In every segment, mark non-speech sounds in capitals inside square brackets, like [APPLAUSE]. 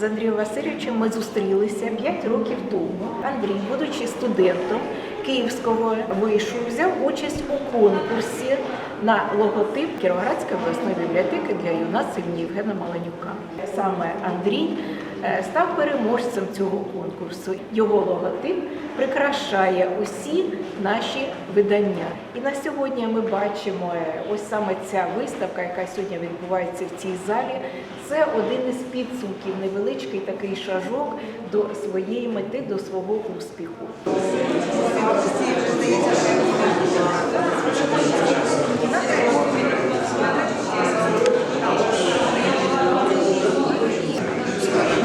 З Андрієм Васильовичем ми зустрілися 5 років тому. Андрій, будучи студентом Київського вишу, взяв участь у конкурсі на логотип Кіровоградської обласної бібліотеки для юнацтв Євгена Маланюка. Саме Андрій став переможцем цього конкурсу. Його логотип прикрашає усі наші видання. І на сьогодні ми бачимо е, ось саме ця виставка, яка сьогодні відбувається в цій залі. Це один із підсумків, невеличкий такий шажок до своєї мети, до свого успіху.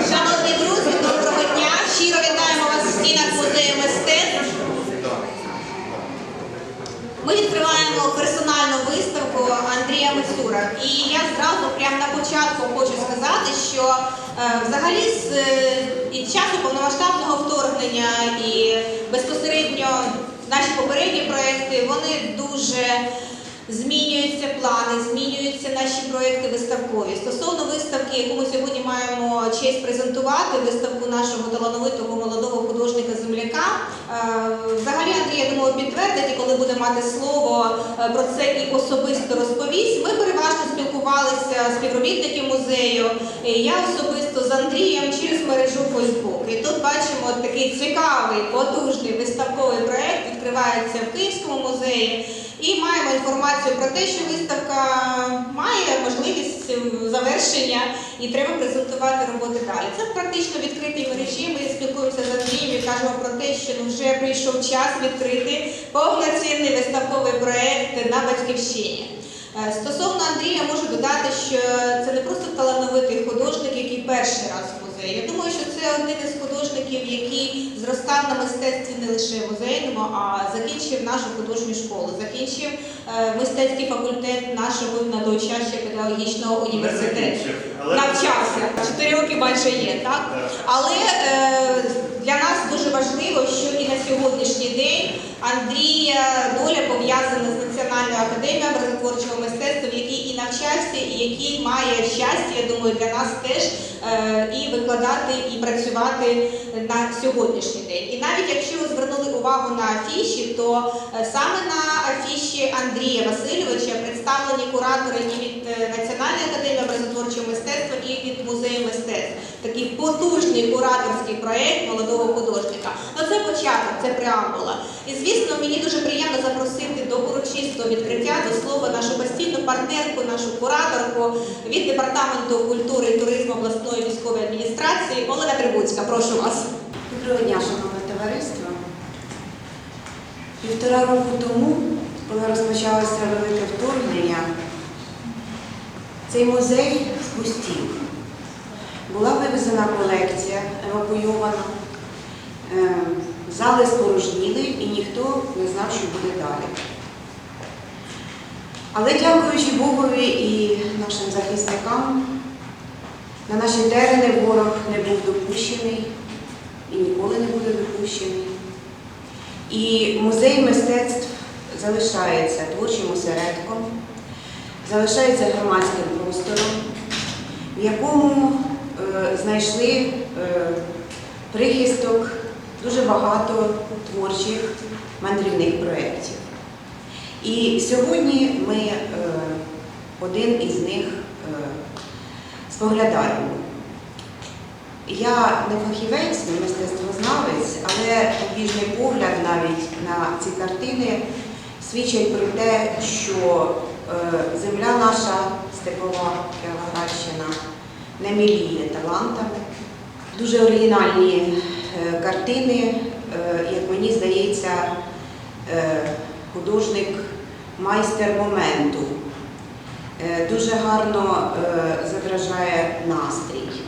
Шановні друзі, доброго дня! Щиро вітаємо вас в стінах музею мистецтв. Ми відкриваємо персональну виставку Андрія Мисура. І я зразу прямо на початку хочу сказати, що е, взагалі з е, часу повномасштабного вторгнення і безпосередньо наші попередні проекти вони дуже Змінюються плани, змінюються наші проекти виставкові. Стосовно виставки, яку ми сьогодні маємо честь презентувати, виставку нашого талановитого молодого художника земляка. Е, Взагалі, Андрій, я думаю, підтвердить, і коли буде мати слово е, про це і особисто розповість. Ми переважно спілкувалися з співробітниками музею. Я особисто з Андрієм через мережу Фейсбук. І тут бачимо такий цікавий, потужний виставковий проект відкривається в Київському музеї. І маємо інформацію про те, що виставка має можливість е, завершення і треба презентувати роботи далі. Це практично відкритій мережі. Ми спілкуємося з Андрієм і кажемо про те, що ну, вже прийшов час відкрити повноцінний виставковий проект на батьківщині. Е, Стосовно Андрія можу додати, що це не просто талановитий художник, який перший раз в музеї. Я думаю, що це один із художників, який зростав на мистецтві не лише музейному, а закінчив нашу художню школу, закінчив е, мистецький факультет нашого на той педагогічного університету. Навчався. Чотири роки майже є, так? Так. Але е, для нас дуже важливо, що і на сьогоднішній день Андрія доля пов'язана з Національною академією образотворчого мистецтва, в якій і навчався, і який має щастя, я думаю, для нас теж е, і викладати, і працювати на сьогоднішній день. І навіть якщо ви увагу на афіші, то е, саме на афіші Андрія Васильовича представлені куратори і від е, Національної академії образотворчого мистецтва, і від музею мистецтв. Такий потужний кураторський проєкт молодого художника. Ну це початок, це преамбула. І звісно, мені дуже приємно запросити до урочистого відкриття до слова нашу постійну партнерку, нашу кураторку від департаменту культури і туризму обласної військової адміністрації Олена Трибуцька. Прошу вас. Доброго дня, шановне товариство. Півтора року тому, коли розпочалося велике вторгнення, цей музей спустів. Була вивезена колекція, евакуйована, е, зали спорожніли і ніхто не знав, що буде далі. Але дякуючи Богові і нашим захисникам, на наші терени ворог не був допущений і ніколи не буде допущений. І музей мистецтв залишається творчим осередком, залишається громадським простором, в якому е, знайшли е, прихисток дуже багато творчих мандрівних проєктів. І сьогодні ми е, один із них е, споглядаємо. Я не фахівець, не мистецтвознавець, але побіжний погляд навіть на ці картини свідчить про те, що е, земля наша степова Кіровоградщина не міліє талантами. Дуже оригінальні е, картини, е, як мені здається, художник майстер моменту. Дуже гарно зображає настрій.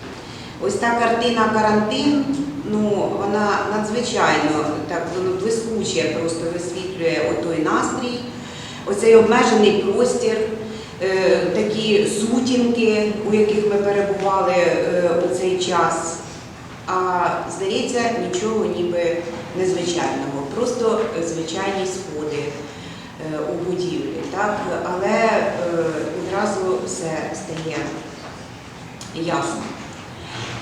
Ось та картина карантин, ну вона надзвичайно так воно блискуче просто висвітлює отой настрій, оцей обмежений простір, е, такі сутінки, у яких ми перебували е, у цей час. А здається, нічого ніби незвичайного, просто звичайні сходи е, у будівлі, так? але відразу все стає ясно.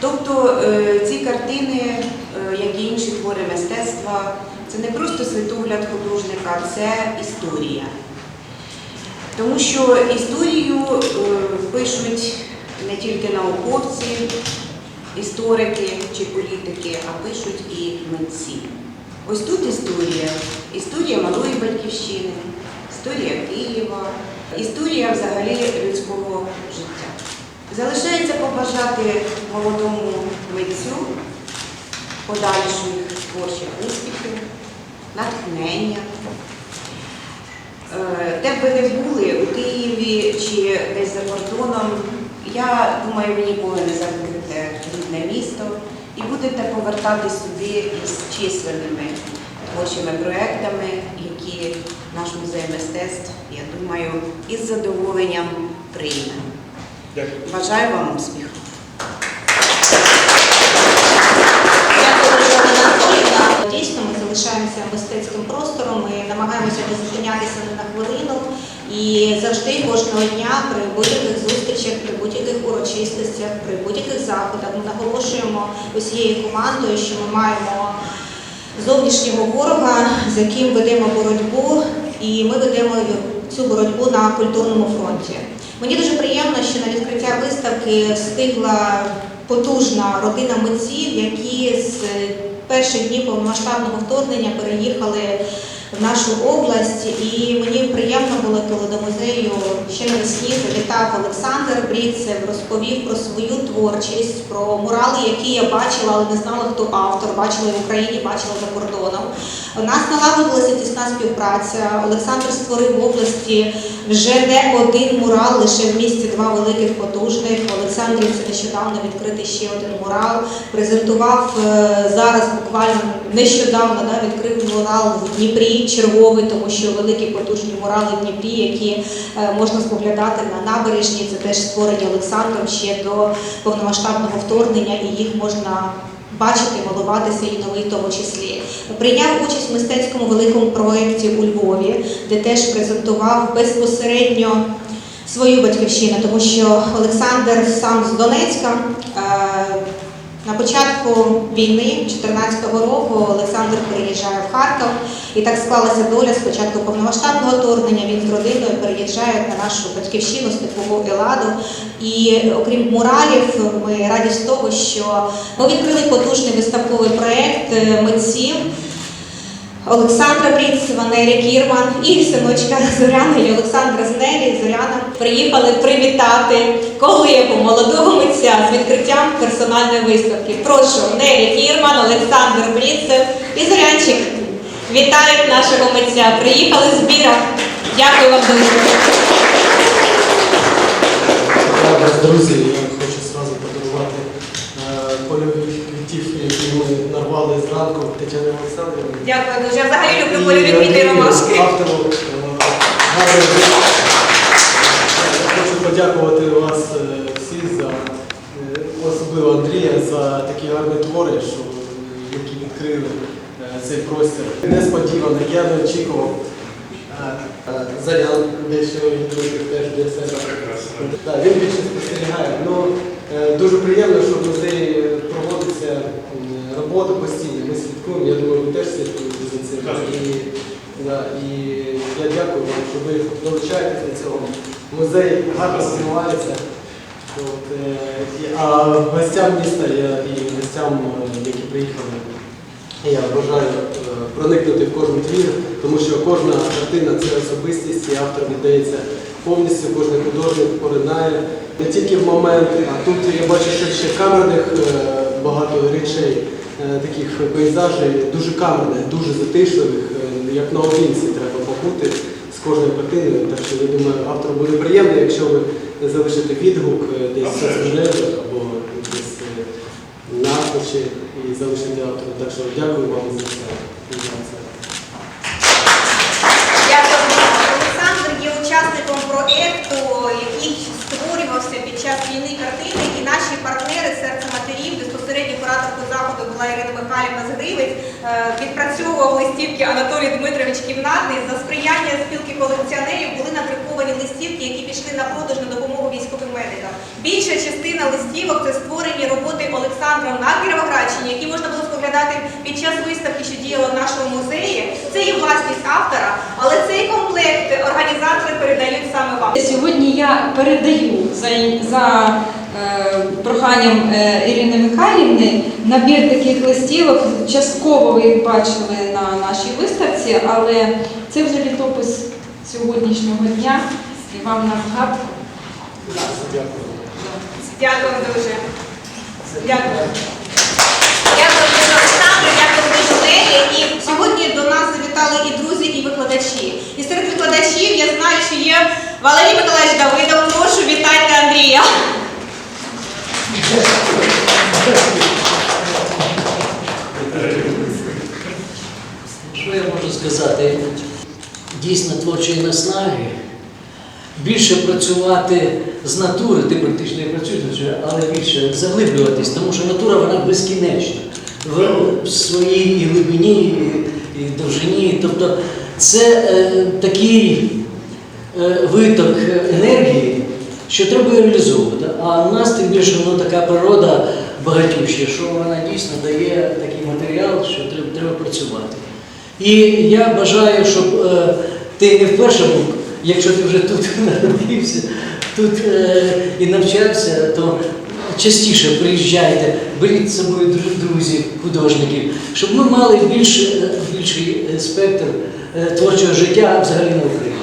Тобто е, ці картини, е, як і інші твори мистецтва, це не просто світогляд художника, це історія. Тому що історію е, пишуть не тільки науковці, історики чи політики, а пишуть і митці. Ось тут історія. Історія малої батьківщини, історія Києва, історія взагалі людського життя. Залишається побажати молодому митцю подальших творчих успіхів, натхнення. Е, Де б ви не були у Києві чи десь за кордоном, я думаю, ви ніколи не забудете рідне місто і будете повертатись сюди із численними творчими проектами, які наш музей мистецтв, я думаю, із задоволенням прийме. Дякую. Бажаю вам успіху! Дійсно, ми залишаємося мистецьким простором, ми намагаємося не зупинятися ні на хвилину. І завжди кожного дня при будь-яких зустрічах, при будь-яких урочистостях, при будь-яких заходах ми наголошуємо усією командою, що ми маємо зовнішнього ворога, з яким ведемо боротьбу, і ми ведемо цю боротьбу на культурному фронті. Мені дуже приємно, що на відкриття виставки встигла потужна родина митців, які з перших днів повномасштабного вторгнення переїхали в нашу область. І мені приємно було, коли до музею ще навесні завітав Олександр Бріцев, розповів про свою творчість, про мурали, які я бачила, але не знала, хто автор. Бачила в Україні, бачила за кордоном. У нас налагодилася тісна співпраця. Олександр створив в області вже не один мурал, лише в місті два великих потужних. Олександрівці нещодавно відкритий ще один мурал. Презентував е, зараз буквально нещодавно да, відкрив мурал в Дніпрі черговий, тому що великі потужні мурали в Дніпрі, які е, можна споглядати на набережні. Це теж створені Олександром ще до повномасштабного вторгнення, і їх можна бачити, малуватися і новий в тому числі. Прийняв участь в мистецькому великому проєкті у Львові, де теж презентував безпосередньо свою батьківщину, тому що Олександр сам з Донецька. На початку війни, 2014 року, Олександр переїжджає в Харків, і так склалася доля спочатку повномасштабного вторгнення. Він з родиною переїжджає на нашу батьківщину степову Еладу. І окрім муралів, ми раді з того, що ми відкрили потужний виставковий проєкт е, митців. Олександра Бріцева, Нелі Кірман і синочка Зоряна і Олександра з Нелі Зоряна приїхали привітати колегу молодого митця з відкриттям персональної виставки. Прошу, Нелі Кірман, Олександр Бріцев і Зорянчик вітають нашого митця. Приїхали з Біра. Дякую вам дуже. Друзі, я хочу зразу подарувати е, польові квітів, які ми нарвали зранку Тетяни Олександрівни. Дякую дуже. Я взагалі люблю польові квіти і ромашки. Автору е, хочу подякувати вас е, всі за е, особливо Андрія за такі гарні твори, що які відкрили е, цей простір. Несподівано, я не очікував. Е, Зарян дещо теж для себе. Він більше спостерігає. Ну, е, дуже приємно, що в музеї проводиться робота постійно. Ми слідкуємо, я думаю, ви теж слідкуєте за цим. І, да, і я дякую вам, що ви долучаєтесь до цього. Музей гарно розвивається. От, е, а гостям міста я, і гостям, е, які приїхали, я бажаю е, проникнути в кожен твір, тому що кожна картина це особистість, і автор віддається повністю, кожен художник поринає не тільки в момент, а тут я бачу, що ще камерних е, багато речей, е, таких пейзажей, дуже камерних, дуже затишливих, е, як на обінці треба побути з кожною картиною. Так що я думаю, автору буде приємно, якщо ви залишите відгук е, десь в соцмережах або десь е, написі і залишити автору. Так що дякую вам за це. За це. Дякую. Олександр є учасником проєкту, який створювався під час війни картини, і наші партнери серце була Ірина Михайлівна Згривець, е, відпрацьовував листівки Анатолій Дмитрович Кімнатний. За сприяння спілки колекціонерів були надруковані листівки, які пішли на продаж на допомогу військовим медикам. Більша частина листівок це створені роботи Олександра на Кіровоградщині, які можна було споглядати під час виставки, що діяла в нашому музеї. Це є власність автора, але цей комплект організатори передають саме вам. Сьогодні я передаю за. за проханням е, Ірини Михайлівни набір таких листівок. Частково ви їх бачили на нашій виставці, але це вже літопис сьогоднішнього дня і вам на згадку. Дякую дуже. Дякую. Дякую дуже Олександру, дякую дуже Лелі. І сьогодні до нас завітали і друзі, і викладачі. І серед викладачів я знаю, що є Валерій Миколаївич Давидов. Прошу, вітайте Андрія. Сказати? Дійсно творчої наснаги. Більше працювати з натури, ти практично і працюєш, але більше заглиблюватись, тому що натура вона безкінечна в своїй і глибині, і, довжині. Тобто це е, такий е, виток енергії, що треба реалізовувати. А у нас тим більше ну, така природа багатюща, що вона дійсно дає такий матеріал, що треба, треба працювати. І я бажаю, щоб е, ти не вперше був, якщо ти вже тут [LAUGHS] народився, тут е, і навчався, то частіше приїжджайте, беріть з собою дру- друзів, художників, щоб ми мали більш, е, більший е, спектр е, творчого життя взагалі на Україні.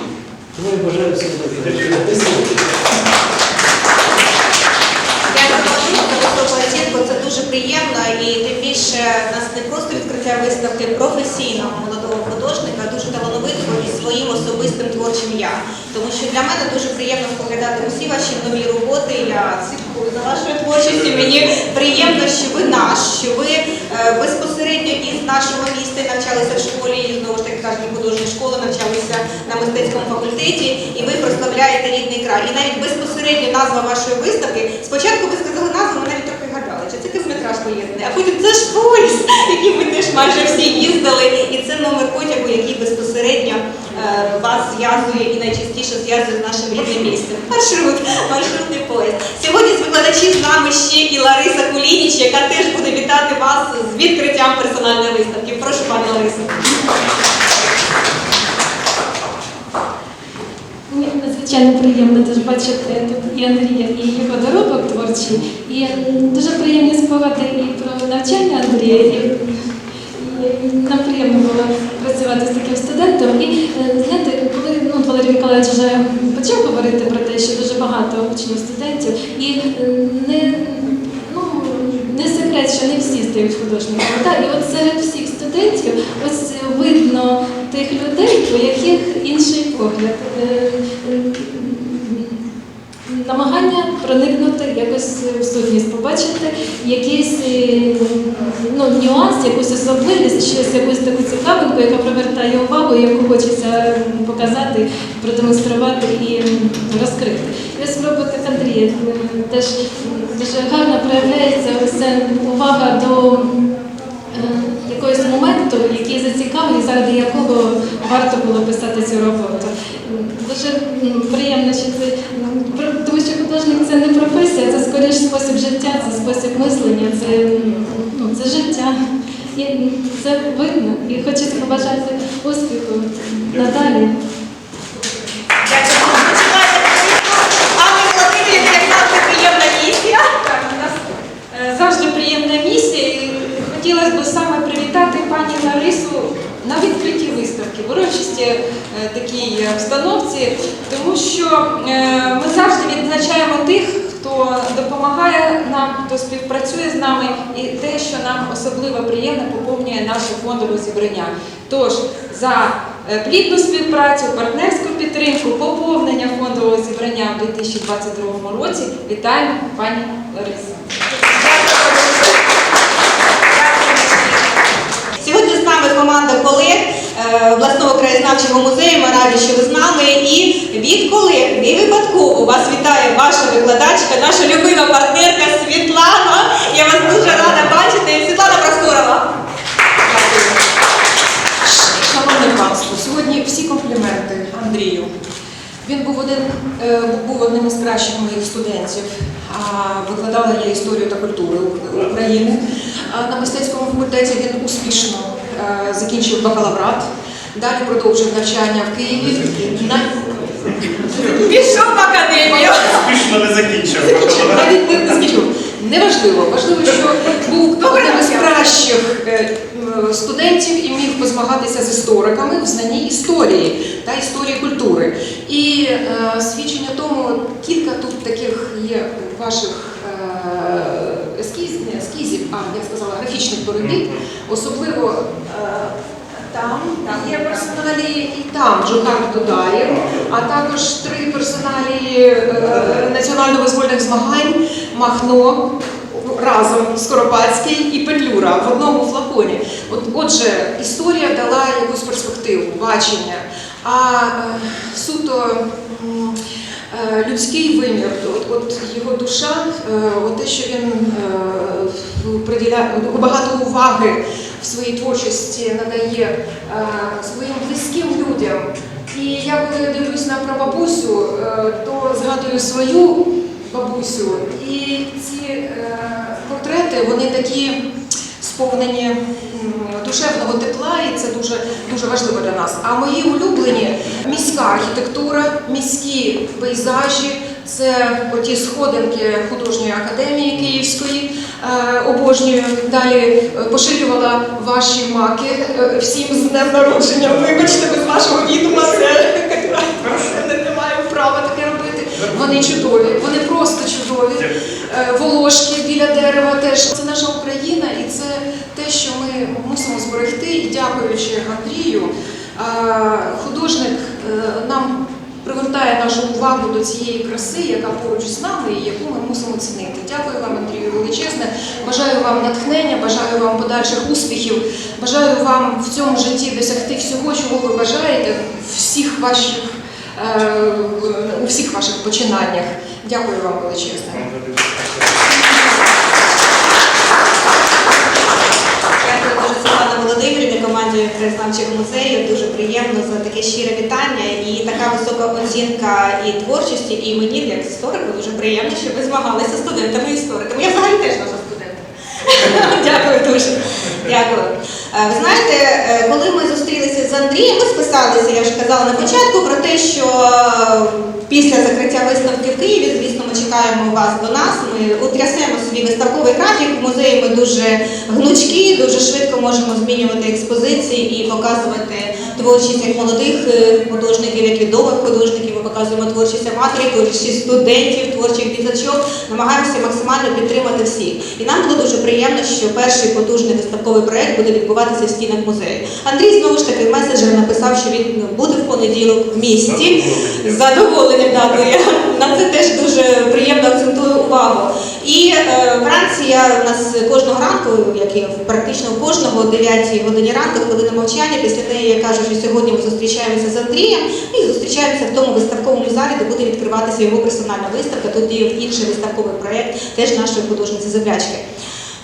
Тому я бажаю всім добре. Приємно і тим більше в нас не просто відкриття виставки професійного молодого художника, дуже талановитого і своїм особистим творчим я. Тому що для мене дуже приємно споглядати усі ваші нові роботи. Я слідкую за вашою творчістю. Мені приємно, що ви наш, що ви е, безпосередньо із нашого міста навчалися в школі, і знову ж таки кажуть, художня школа навчалися на мистецькому факультеті, і ви прославляєте рідний край. І навіть безпосередньо назва вашої виставки. Спочатку ви сказали назву, ми навіть чи їздити. а потім це ж поїзд, [LAUGHS] який ми теж майже всі їздили, і це номер потягу, який безпосередньо е, вас зв'язує і найчастіше зв'язує з нашим рідним місцем. [LAUGHS] Маршрут, маршрутний поїзд. Сьогодні з викладачів з нами ще і Лариса Кулініч, яка теж буде вітати вас з відкриттям персональної виставки. Прошу, пане Ларисо. Мені надзвичайно приємно теж бачити тут і Андрія, і його доробок творчий. І дуже приємні спогади і про навчання Андрія. І, і нам приємно було працювати з таким студентом. І е, знаєте, коли ну, Валерій Миколаївич вже почав говорити про те, що дуже багато учнів студентів, і не, ну, не секрет, що не всі стають художниками. Так? І от серед всіх студентів ось видно тих людей, у яких інший погляд. Е, е, Намагання проникнути якось в сутність, побачити якийсь е, ну, нюанс, якусь особливість, щось, якусь таку цікавинку, яка привертає увагу, яку хочеться показати, продемонструвати і розкрити. І ось в роботах Андрія теж дуже гарно проявляється увага до якогось моменту, який зацікавив, і заради якого варто було писати цю роботу. Дуже приємно, що це тому що художник це не професія, це скоріш спосіб життя, це спосіб мислення, це, ну, це життя. І це видно. І хочеться побажати успіху надалі. Дякую. Починайте. Анна Володимирівна, як завжди, приємна місія. Так, у нас е, завжди приємна місія. І хотілося б саме привітати пані Ларису на відкритті виставки, в урочисті е, такій обстановці, тому що е, ми завжди відзначаємо тих, хто допомагає нам, хто співпрацює з нами, і те, що нам особливо приємно поповнює наше фондове зібрання. Тож за е, плідну співпрацю, партнерську підтримку, поповнення фондового зібрання в 2022 році вітаємо пані Ларису. Обласного краєзнавчого музею. Ми раді, що ви з нами. І від колег не випадково вас вітає ваша викладачка, наша любима партнерка Світлана. Я вас дуже рада бачити. Світлана Просторова. Шановне панство, сьогодні всі компліменти Андрію. Він був один е, був одним із кращих моїх студентів. Викладала я історію та культуру України. На мистецькому факультеті він успішно е, закінчив бакалаврат. Далі продовжив навчання в Києві. На... Пішов в академію. Успішно не закінчив. Навіть не, не скажу. Неважливо. Важливо, що був одним із кращих е, студентів і міг позмагатися з істориками в знанні історії та історії культури. І е, свідчення тому кілька тут таких є ваших е, ескіз, не ескізів, а я сказала, графічних робіт, особливо. Там є персоналі і там Джохар Дудаєв, а також три персоналі е, національно-визвольних змагань Махно разом Скоропадський і Петлюра в одному флаконі. От, отже, історія дала якусь перспективу, бачення. А е, суто людський вимір, от, от його душа, е, от те, що він е, приділяє багато уваги в своїй творчості надає е, своїм близьким людям. І я коли дивлюсь на прабабусю, е, то згадую свою бабусю. І ці е, портрети, вони такі сповнені душевного тепла, і це дуже, дуже важливо для нас. А мої улюблені міська архітектура, міські пейзажі, це оті сходинки художньої академії Київської, е, обожнюю. Далі е, поширювала ваші маки е, всім з днем народження. Вибачте, без вашого відома це не, не маю права таке робити. Вони чудові, вони просто чудові. Е, Волошки біля дерева теж. Це наша Україна, і це те, що ми мусимо зберегти. І дякуючи Андрію, е, художник е, нам привертає нашу увагу до цієї краси, яка поруч з нами і яку ми мусимо цінити. Дякую вам, Андрію, величезне. Бажаю вам натхнення, бажаю вам подальших успіхів. Бажаю вам в цьому житті досягти всього, чого ви бажаєте, всіх ваших, у всіх ваших починаннях. Дякую вам величезне. Дякую дуже Світлана Володимирівні, команді краєзнавчого музею. Дуже приємно за таке щире вітання і така висока оцінка і творчості, і мені, як історику, дуже приємно, що ви змагалися з студентами-істориками. Я взагалі теж наша студентка. [LAUGHS] Дякую дуже. Дякую. Е, Ви знаєте, е, коли ми зустрілися з Андрієм, ми списалися, я вже казала на початку, про те, що е, після закриття виставки в Києві, звісно, ми чекаємо вас до нас. Ми утрясемо собі виставковий графік. В музеї ми дуже гнучкі, дуже швидко можемо змінювати експозиції і показувати творчість як молодих е, художників, як відомих художників. Ми показуємо творчість аматорів, творчість студентів, творчих діточок. Намагаємося максимально підтримати всіх. І нам було дуже приємно, що перший потужний виставковий проект буде відбуватися в стінах музею. Андрій знову ж таки в меседжері написав, що він буде в понеділок в місті. З задоволенням датою. Я на це теж дуже приємно акцентую увагу. І е, вранці я у нас кожного ранку, як і практично кожного о 9 годині ранку, хвилина мовчання. Після неї я кажу, що сьогодні ми зустрічаємося з Андрієм і зустрічаємося в тому виставковому залі, де буде відкриватися його персональна виставка. Тут є інший виставковий проєкт, теж нашої художниці землячки.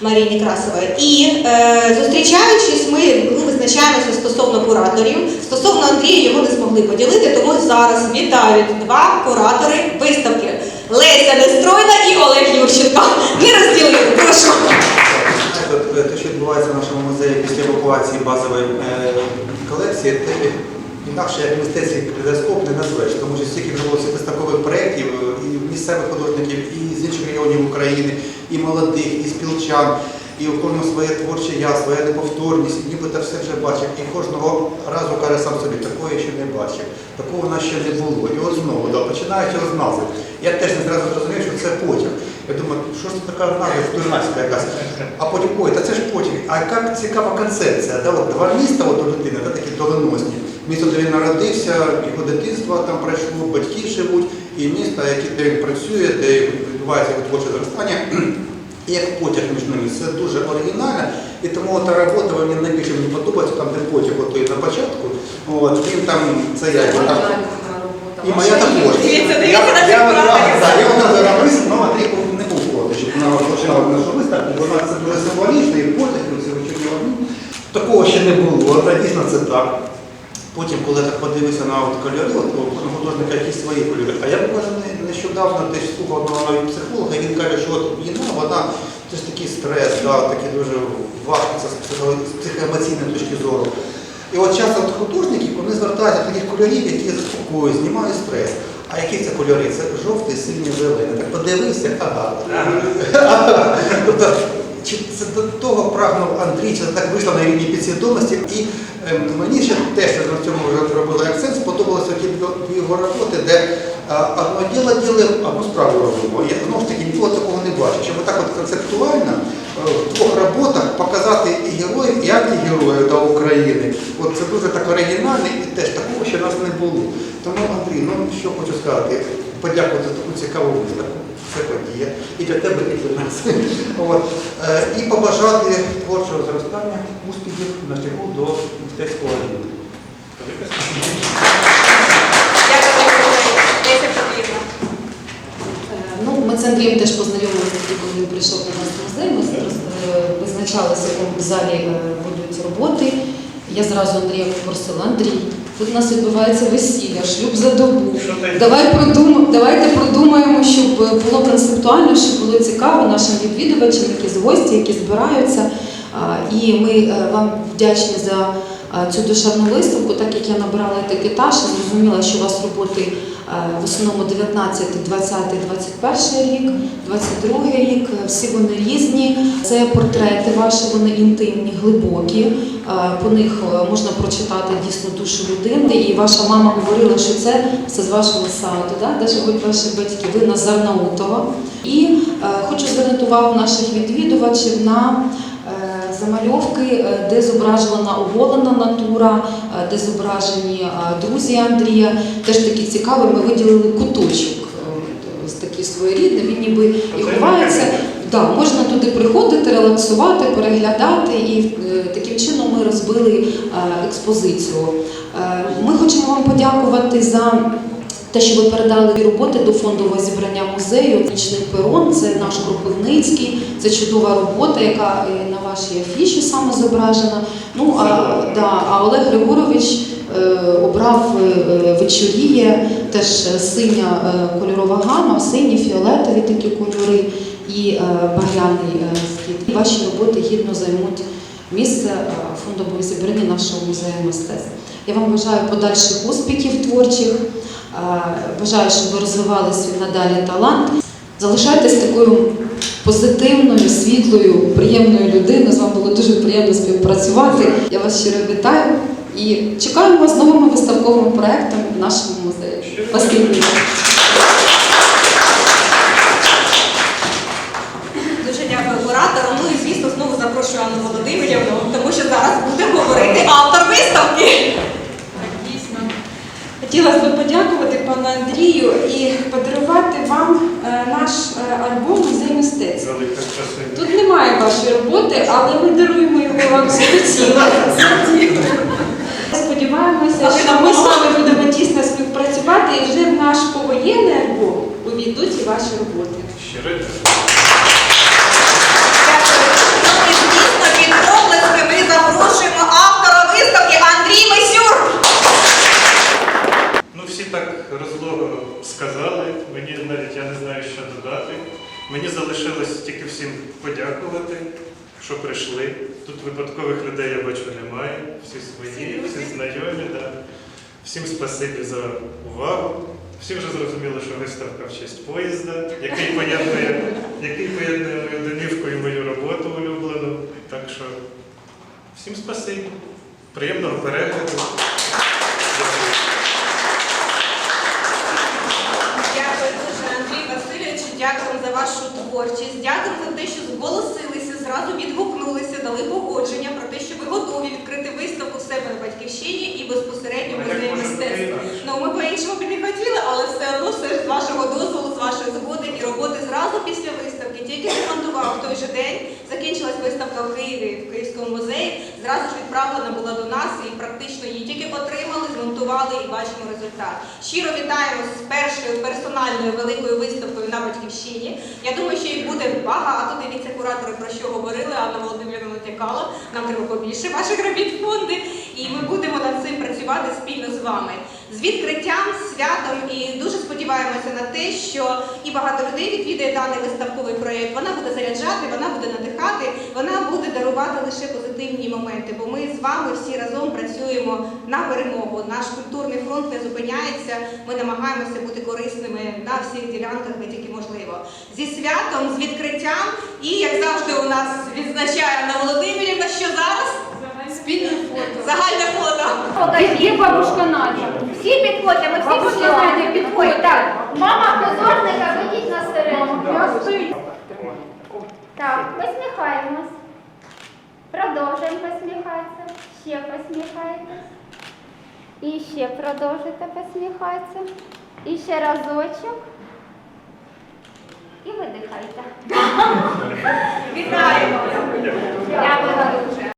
Марії Некрасової. І е, зустрічаючись, ми ну, визначаємося стосовно кураторів. Стосовно Андрія його не змогли поділити, тому зараз вітають два куратори виставки Леся Нестройна і Олег Юрченко. Не розділили, прошу. Те, що відбувається в нашому музеї після евакуації базової е, колекції, те інакше як мистецький калейдоскоп не назвеш, тому що стільки відбулося виставкових проєктів е, і місцевих художників, і з інших регіонів України, і молодих, і спілчан, і у кожного своє творче я, своя неповторність, нібито все вже бачив. І кожного разу каже сам собі, такого я ще не бачив, такого в нас ще не було. І от знову, да, починаючи з назви. Я теж не зразу зрозумів, що це потяг. Я думаю, що ж це така назва дурнацька якась. А потім, ой, та це ж потяг. А яка цікава концепція. Да? От два міста от у людини, да, такі доленосні. Місто, де він народився, його дитинство там пройшло, батьки живуть, і місто, яке де він працює, де відбувається його творче зростання. І як потяг між ними, це дуже оригінально. І тому та робота мені найбільше мені подобається, там де потяг от той на початку. От, він там, це я його там. І моя також. Я- дивіться на я цих одразу- правилах. так, Я одразу робив, але був не був проти, щоб вона почала нашу виставку, бо вона це дуже символічно, і потяг, і все одні. Такого ще не було, але дійсно це так. Потім, коли я так подивився на от кольори, от у художника якісь свої кольори. А я буквально нещодавно десь слухав одного психолога, і він каже, що от війна, вона Це ж такий стрес, да, такий дуже важко з психоемоційної точки зору. І от часто от художники вони звертаються до таких кольорів, які заспокоюють, знімають стрес. А які це кольори? Це жовтий, синій, зелений. Так подивися, ага. Тобто, чи це до того прагнув Андрій, чи це так вийшло на рівні підсвідомості. І мені ще теж на цьому вже робили акцент, сподобалося ті його роботи, де а, одно діло ділимо, одну справу робимо. Я знову ж таки ніколи такого не бачив. Щоб так от концептуально е, в двох роботах показати і героїв, і антигероїв до України. От це дуже так оригінально і теж такого ще нас не було. Тому, Андрій, ну що хочу сказати, подякувати за таку цікаву виставку. Це подія. І для тебе, і для нас. От. Е, І побажати творчого зростання, успіхів на шляху до Е, Ну, ми з Андрієм теж познайомилися коли він прийшов до нас в музей. Ми е, визначалися, в якому залі е, будуть роботи. Я зразу Андрія попросила, Андрій, тут у нас відбувається весілля, шлюб за добу. Давай продум... Давайте продумаємо, щоб було концептуально, щоб було цікаво нашим відвідувачам, які з гості, які збираються. І ми е, вам вдячні за е, цю душевну виставку, так як я набирала етикетаж, зрозуміла, що у вас роботи е, в основному 19, 20, 21 рік, 22 рік. Е, Всі вони різні. Це портрети ваші, вони інтимні, глибокі. Е, По них е, можна прочитати дійсно душу людини. І ваша мама говорила, що це все з вашого саду, да? де живуть ваші батьки. Ви на Зарнаутова. І е, хочу звернути увагу наших відвідувачів на е, замальовки, е, де зображена оголена натура, е, де зображені е, друзі Андрія. Теж такі цікаві, ми виділили куточок. Ось такий своєрідний, він ніби і ховається. Да, можна туди приходити, релаксувати, переглядати, і таким чином ми розбили експозицію. Ми хочемо вам подякувати за те, що ви передали роботи до фондового зібрання музею. Нічний перон це наш Кропивницький, це чудова робота, яка на вашій афіші саме зображена. Ну а, да, а Олег Григорович е, обрав е, е, вечоріє, теж синя е, кольорова гама, сині, фіолетові такі кольори і е, багряний е, схід. Ваші роботи гідно займуть місце е, в фондовому нашого музею мистецтв. Я вам бажаю подальших успіхів творчих. Бажаю, щоб ви розвивали свій надалі талант. Залишайтесь такою позитивною, світлою, приємною людиною. З вами було дуже приємно співпрацювати. Я вас щиро вітаю і чекаємо з новими виставковими проектами в нашому музеї. Спасибі. Дуже дякую кураторам. Ну і звісно, знову запрошую Анну Володимирівну, тому що зараз буде говорити автор виставки. Так, дійсно. Хотіла би подякувати пану Андрію і подарувати вам е, наш е, альбом Музей мистецтва. Тут немає вашої роботи, але ми даруємо його вам офіційно. Сподіваємося, що ми з вами будемо тісно співпрацювати і вже в наш повоєнний альбом увійдуть і ваші роботи. Дякую. Ну і звісно, під обласки ми запрошуємо автора виставки Андрій Месюр. Ну, всі так розлого сказали. Мені навіть я не знаю, що додати. Мені залишилось тільки всім подякувати, що прийшли. Тут випадкових людей я бачу немає. Всі свої, всі знайомі. Да. Всім спасибі за увагу. Всі вже зрозуміли, що виставка в честь поїзда, який поєднує, який поєднує мою домівку і мою роботу улюблену. Так що всім спасибі. Приємного перегляду. Дякую. Дякую дуже, Андрій Васильович. Дякую за вашу творчість. Дякую за те, що зголосилися, зразу відгукнулися, дали погодження про те, що ви готові відкрити виставку в себе на батьківщині і безпосередньо в музеї мистецтва. Ну ми по-іншому б не хотіли, але все одно все з вашого дозволу, з вашої згоди і роботи зразу після виставки. Тільки демонтував в той же день. Закінчилась виставка в Києві в Київському музеї. Зразу ж відправлена була до нас і практично її тільки отримали, змонтували і бачимо результат. Щиро вітаємо з першою персональною великою виставкою на батьківщині. Я думаю, що їх буде багато. Дивіться, куратори про що говорили. Анна Володимирівна натякала. Нам треба побільше ваших робіт фонди. І ми будемо над цим працювати спільно з вами. з відкриттям, святом і дуже сподіваємося на те, що і багато людей відвідає даний виставковий проєкт. Вона буде заряджати, вона буде надихати, вона буде дарувати лише позитивні моменти. Бо ми з вами всі разом працюємо на перемогу. Наш культурний фронт не зупиняється. Ми намагаємося бути корисними на всіх ділянках, де тільки можливо. Зі святом, з відкриттям, і як завжди у нас відзначає Анна Володимирівна, що зараз Спільне фото. загальне фото. Є бабушка Надя. Всі підходьте, ми всі бабушка Надя, підходь. Так, мама художника, вийдіть на середину. Так, посміхаємось. Продовжуємо посміхатися. Ще посміхаєтесь. І ще продовжуйте посміхатися. І ще разочок. І видихайте. Вітаємо! Дякую дуже.